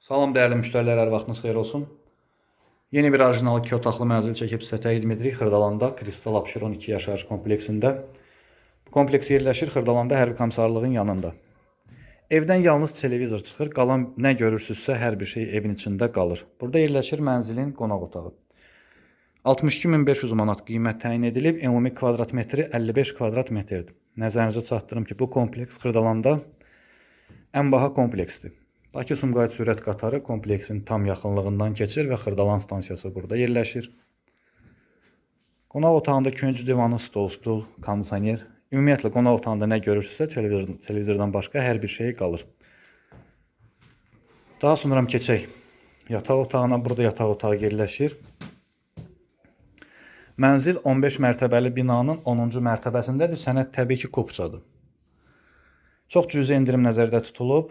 Salam dəyərli müştərilər, hər vaxtınız xeyir olsun. Yeni bir orijinal 2 otaqlı mənzil çəkib sizə təqdim edirik Xırdalanda Kristal Abşeron 2 yaşayış kompleksində. Bu kompleks yerləşir Xırdalanda Hərbi Komissarlığın yanında. Evdən yalnız televizor çıxır, qalan nə görürsünüzsə hər bir şey evin içində qalır. Burada yerləşir mənzilin qonaq otağı. 62500 manat qiymət təyin edilib, ümumi kvadrat metri 55 kvadrat metrdir. Nəzərinizə çatdırım ki, bu kompleks Xırdalanda ən baha kompleksdir. Bakı Sumqayıt sürət qatarı kompleksin tam yaxınlığından keçir və Xırdalan stansiyası burada yerləşir. Qonaq otağında könc divanı, stol, stul, kondisioner, ümumiyyətlə qonaq otağında nə görürsünüzsə televizor, televizordan başqa hər bir şey qalır. Daha sonra keçək yataq otağına. Burada yataq otağı yerləşir. Mənzil 15 mərtəbəli binanın 10-cu mərtəbəsindədir. Sənəd təbii ki, Kopçadır. Çox cüzi endirim nəzərdə tutulub.